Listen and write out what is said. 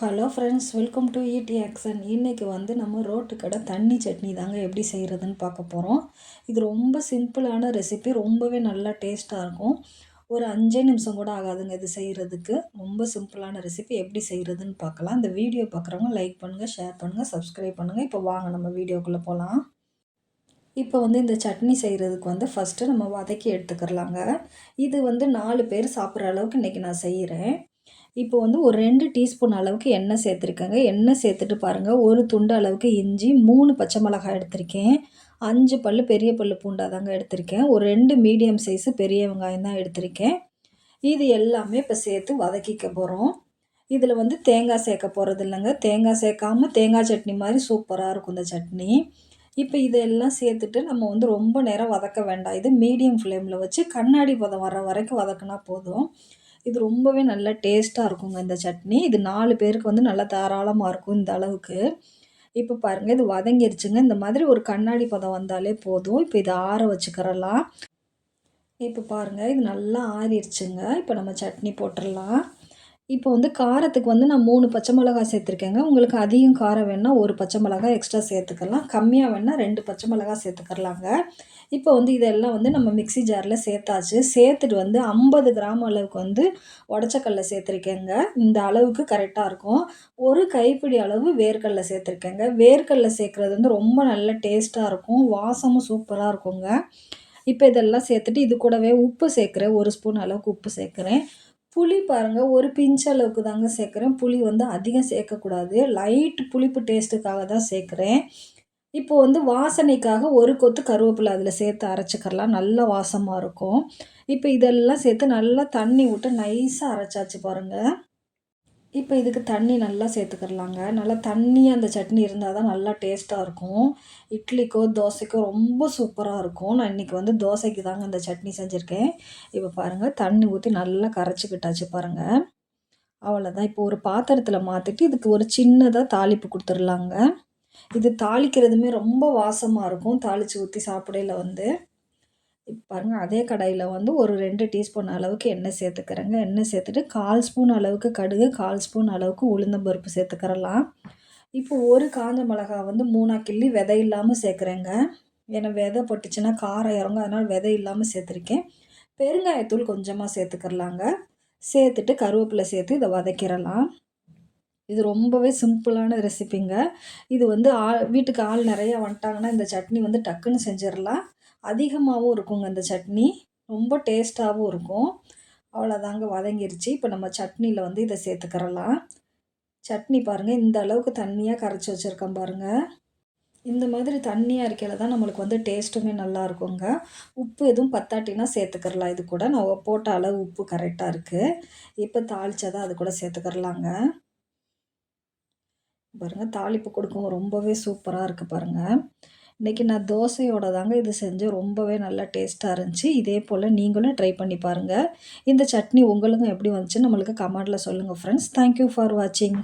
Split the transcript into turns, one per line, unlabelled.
Hello friends welcome to ED action இன்றைக்கி வந்து நம்ம ரோட்டு கடை தண்ணி சட்னி தாங்க எப்படி செய்கிறதுன்னு பார்க்க போகிறோம் இது ரொம்ப சிம்பிளான ரெசிபி ரொம்பவே நல்லா டேஸ்ட்டாக இருக்கும். ஒரு அஞ்சே நிமிஷம் கூட ஆகாதுங்க இது செய்கிறதுக்கு ரொம்ப சிம்பிளான ரெசிபி எப்படி செய்கிறதுன்னு பார்க்கலாம். இந்த வீடியோ பார்க்குறவங்க லைக் பண்ணுங்கள் ஷேர் பண்ணுங்கள் சப்ஸ்கிரைப் பண்ணுங்கள் இப்போ வாங்க நம்ம வீடியோக்குள்ளே போகலாம் இப்போ வந்து இந்த சட்னி செய்கிறதுக்கு வந்து ஃபஸ்ட்டு நம்ம வதக்கி எடுத்துக்கிறலாங்க. இது வந்து நாலு பேர் சாப்பிட்ற அளவுக்கு இன்றைக்கி நான் செய்கிறேன் இப்போ வந்து ஒரு ரெண்டு டீஸ்பூன் அளவுக்கு எண்ணெய் சேர்த்துருக்கேங்க. எண்ணெய் சேர்த்துட்டு பாருங்கள் ஒரு துண்டு அளவுக்கு இஞ்சி மூணு பச்சை மிளகாய் எடுத்திருக்கேன். அஞ்சு பல் பெரிய பல் பூண்டாக தாங்க எடுத்திருக்கேன். ஒரு ரெண்டு மீடியம் சைஸு பெரிய வெங்காயம் தான் எடுத்திருக்கேன். இது எல்லாமே இப்போ சேர்த்து வதக்கிக்க போகிறோம் இதில் வந்து தேங்காய் சேர்க்க போகிறது இல்லைங்க. தேங்காய் சேர்க்காமல் தேங்காய் சட்னி மாதிரி சூப்பராக இருக்கும் இந்த சட்னி. இப்போ இதெல்லாம் சேர்த்துட்டு நம்ம வந்து ரொம்ப நேரம் வதக்க வேண்டாம். இது மீடியம் ஃப்ளேமில் வச்சு கண்ணாடி பதம் வர வரைக்கும் வதக்கினா போதும். இது ரொம்பவே நல்ல டேஸ்ட்டாக இருக்குங்க இந்த சட்னி. இது நாலு பேருக்கு வந்து நல்லா தாராளமாக இருக்கும் இந்த அளவுக்கு. இப்போ பாருங்கள் இது வதங்கிருச்சுங்க. இந்த மாதிரி ஒரு கண்ணாடி பதம் வந்தாலே போதும். இப்போ இதை ஆற வச்சுக்கிறலாம். இப்போ பாருங்கள் இது நல்லா ஆறிடுச்சுங்க இப்போ நம்ம சட்னி போட்டுடலாம் இப்போ வந்து காரத்துக்கு வந்து நான் மூணு பச்சை மிளகா சேர்த்துருக்கேங்க. உங்களுக்கு அதிகம் காரம் வேணால் ஒரு பச்சை மிளகா எக்ஸ்ட்ரா சேர்த்துக்கலாம். கம்மியாக வேணால் ரெண்டு பச்சை மிளகா சேர்த்துக்கலாங்க. இப்போ வந்து இதெல்லாம் வந்து நம்ம மிக்சி ஜாரில் சேர்த்தாச்சு. சேர்த்துட்டு வந்து ஐம்பது கிராம் அளவுக்கு வந்து உடச்சக்கல்ல சேர்த்துருக்கேங்க. இந்த அளவுக்கு கரெக்டாக இருக்கும். ஒரு கைப்பிடி அளவு வேர்க்கடல சேர்த்துருக்கேங்க. வேர்க்கடலை சேர்க்குறது வந்து ரொம்ப நல்ல டேஸ்ட்டாக இருக்கும். வாசமும் சூப்பராக இருக்குங்க. இப்போ இதெல்லாம் சேர்த்துட்டு இது கூடவே உப்பு சேர்க்குறேன். ஒரு ஸ்பூன் அளவுக்கு உப்பு சேர்க்குறேன். புளி பாருங்கள் ஒரு பிஞ்ச் அளவுக்கு தாங்க சேர்க்குறேன். புளி வந்து அதிகம் சேர்க்கக்கூடாது. லைட் புளிப்பு டேஸ்ட்டுக்காக தான் சேர்க்குறேன். இப்போது வந்து வாசனைக்காக ஒரு கொத்து கருவேப்பிலை அதில் சேர்த்து அரைச்சிக்கிறலாம். நல்ல வாசமாக இருக்கும். இப்போ இதெல்லாம் சேர்த்து நல்லா தண்ணி விட்டு நைஸாக அரைச்சாச்சு பாருங்கள் இப்போ இதுக்கு தண்ணி நல்லா சேர்த்துக்கிறலாங்க. நல்லா தண்ணி அந்த சட்னி இருந்தால் தான் நல்லா டேஸ்ட்டாக இருக்கும். இட்லிக்கோ தோசைக்கோ ரொம்ப சூப்பராக இருக்கும். நான் இன்றைக்கி வந்து தோசைக்கு தாங்க இந்த சட்னி செஞ்சுருக்கேன். இப்போ பாருங்கள் தண்ணி ஊற்றி நல்லா கரைச்சிக்கிட்டாச்சு பாருங்கள் அவ்வளோதான் இப்போ ஒரு பாத்திரத்தில் மாற்றிட்டு இதுக்கு ஒரு சின்னதாக தாளிப்பு கொடுத்துர்லாங்க இது தாளிக்கிறதுமே ரொம்ப வாசமாக இருக்கும். தாளித்து ஊற்றி சாப்பிடையில வந்து. இப்போ பாருங்கள் அதே கடாயில் வந்து ஒரு ரெண்டு டீஸ்பூன் அளவுக்கு எண்ணெய் சேர்த்துக்கிறேங்க. எண்ணெய் சேர்த்துட்டு கால் ஸ்பூன் அளவுக்கு கடுகு கால் ஸ்பூன் அளவுக்கு உளுந்தம்பருப்பு சேர்த்துக்கிறலாம். இப்போ ஒரு காஞ்ச மிளகா வந்து மூணாக கிள்ளி விதை இல்லாமல் சேர்க்குறேங்க. ஏன்னா விதை பட்டுச்சுன்னா காரம் இறங்கும் அதனால் விதை இல்லாமல் சேர்த்துருக்கேன். பெருங்காயத்தூள் கொஞ்சமாக சேர்த்துக்கிறலாங்க. சேர்த்துட்டு கருவேப்பிலை சேர்த்து இதை வதக்கிடலாம். இது ரொம்பவே சிம்பிளான ரெசிபிங்க. இது வந்து ஆள் வீட்டுக்கு ஆள் நிறையா வந்துட்டாங்கன்னா இந்த சட்னி வந்து டக்குன்னு செஞ்சிடலாம். அதிகமாகவும் இருக்குங்க இந்த சட்னி. ரொம்ப டேஸ்ட்டாகவும் இருக்கும். அவ்வளோதாங்க வதங்கிருச்சு. இப்போ நம்ம சட்னியில் வந்து இதை சேர்த்துக்கிறலாம். சட்னி பாருங்கள் இந்த அளவுக்கு தண்ணியாக கரைச்சி வச்சுருக்கேன் பாருங்கள் இந்த மாதிரி தண்ணியாக இருக்கையில் தான் நம்மளுக்கு வந்து டேஸ்ட்டுமே நல்லா இருக்குங்க. உப்பு எதுவும் பத்தாட்டினா சேர்த்துக்கிறலாம். இது கூட நான் போட்ட அளவு உப்பு கரெக்டாக இருக்குது இப்போ தாளித்ததை அது கூட சேர்த்துக்கிறலாங்க. பாருங்கள் தாளிப்பு கொடுக்கும் ரொம்பவே சூப்பராக இருக்குது பாருங்கள் இன்றைக்கி நான் தோசையோட தாங்க இது செஞ்சேன். ரொம்பவே நல்லா டேஸ்ட்டாக இருந்துச்சு. இதே போல் நீங்களும் ட்ரை பண்ணி பாருங்கள் இந்த சட்னி உங்களுக்கும் எப்படி வந்துச்சு நம்மளுக்கு கமெண்டில் சொல்லுங்கள் ஃப்ரெண்ட்ஸ் தேங்க்யூ ஃபார் வாட்சிங்